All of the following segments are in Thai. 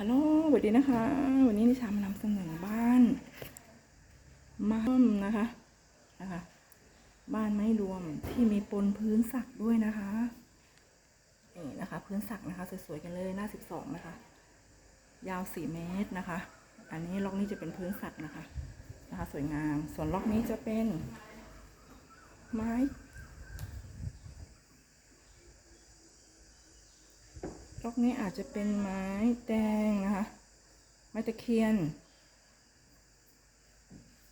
ฮัลโหลสวัสดีนะคะ วันนี้นิชามานำเสนอบ้านม่อมนะคะนะคะ บ้านไม้รวมที่มีปนพื้นสักด้วยนะคะนี่นะคะ พื้นสักนะคะสวยๆกันเลยหน้าสิบสองนะคะ ยาวสี่เมตรนะคะ อันนี้ล็อกนี้จะเป็นพื้นสักนะคะนะคะ สวยงาม ส่วนล็อกนี้จะเป็น ไม้ ล็อ กนี้อาจจะเป็นไม้แดงนะคะ ไม้ตะเคียน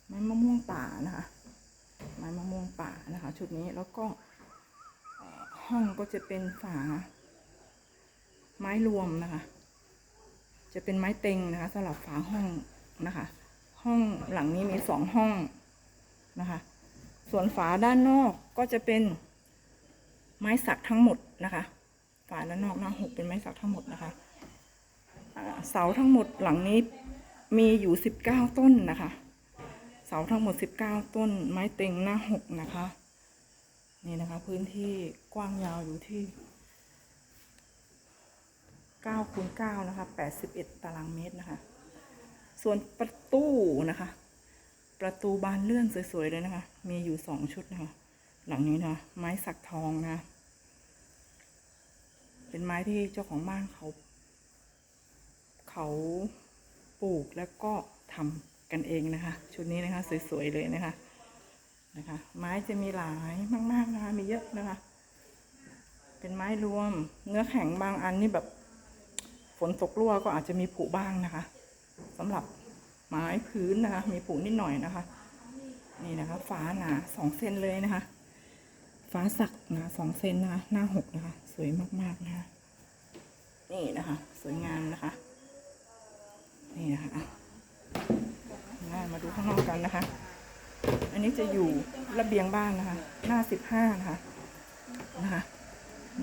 ไม้มะม่วงป่านะคะ ไม้มะม่วงป่านะคะ ชุดนี้แล้วก็ห้องก็จะเป็นฝา ไม้รวมนะคะ จะเป็นไม้เต็งนะคะสำหรับฝาห้องนะคะ ห้องหลังนี้มีสองห้องนะคะ ส่วนฝาด้านนอกก็จะเป็นไม้สักทั้งหมดนะคะ ฝาด้านนอกหน้าหกเป็นไม้สักทั้งหมดนะคะเสาทั้งหมดหลังนี้มีอยู่สิบเก้าต้นนะคะ เสาทั้งหมดสิบเก้าต้น ไม้เต็งหน้าหกนะคะ นี่นะคะ พื้นที่กว้างยาวอยู่ที่เก้าคูณเก้านะคะแปดสิบเอ็ดตารางเมตรนะคะ ส่วนประตูนะคะ ประตูบานเลื่อนสวยๆเลยนะคะ มีอยู่สองชุดนะคะ หลังนี้นะคะไม้สักทองนะคะ เป็นไม้ที่เจ้าของบ้านเขา เขาปลูกแล้วก็ทำกันเองนะคะ ชุดนี้นะคะ สวยๆเลยนะคะนะคะ ไม้จะมีหลายมากๆนะคะมีเยอะนะคะ เป็นไม้รวม เนื้อแข็งบางอันนี่แบบฝนตกรั่วก็อาจจะมีผุบ้างนะคะสำหรับไม้พื้นนะคะ มีผุนิดหน่อยนะคะ นี่นะคะฝาหนาสองเซนเลยนะคะ ฟ้าสักนะสองเซนนะคะหน้าหกนะคะ สวยมากๆนะคะ นี่นะคะ สวยงามนะคะ นี่นะคะอะง่ามาดูข้างนอกกันนะคะ อันนี้จะอยู่ระเบียงบ้านนะคะ หน้าสิบห้านะคะนะคะ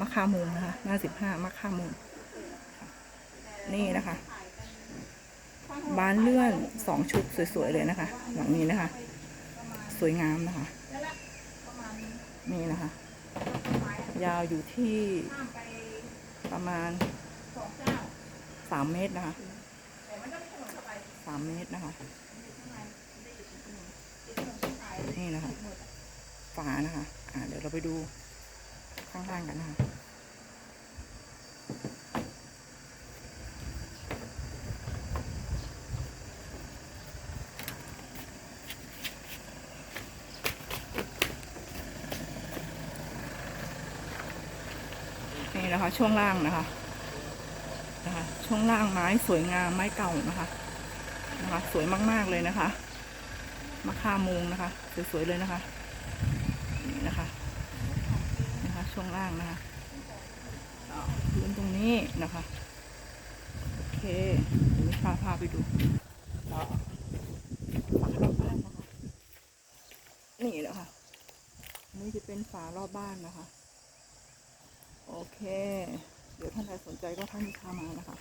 มะขามมุมนะคะ หน้าสิบห้ามะขามมุมนี่นะคะบานเลื่อนสองชุดสวยๆเลยนะคะ หลังนี้นะคะ สวยงามนะคะ นี่นะคะ ยาวอยู่ที่ประมาณสามเมตรนะคะสามเมตรนะคะ นี่นะคะ ฝานะคะ อ่าเดี๋ยวเราไปดูข้างล่างกันนะคะ นะคะ ช่วงล่างนะคะนะคะ ช่วงล่างไม้สวยงามไม้เก่านะคะนะคะ สวยมากๆเลยนะคะมะค่ามุงนะคะ สวยๆเลยนะคะนี่นะคะนะคะ ช่วงล่างนะคะพื้นตรงนี้นะคะโอเคเดี๋ยวมิพาพาไปดูฝารอบบ้านนะคะ นี่แหละค่ะนี่จะเป็นฝารอบบ้านนะคะ เคเดี๋ยวท่านใดสนใจก็ท่านพามานะคะ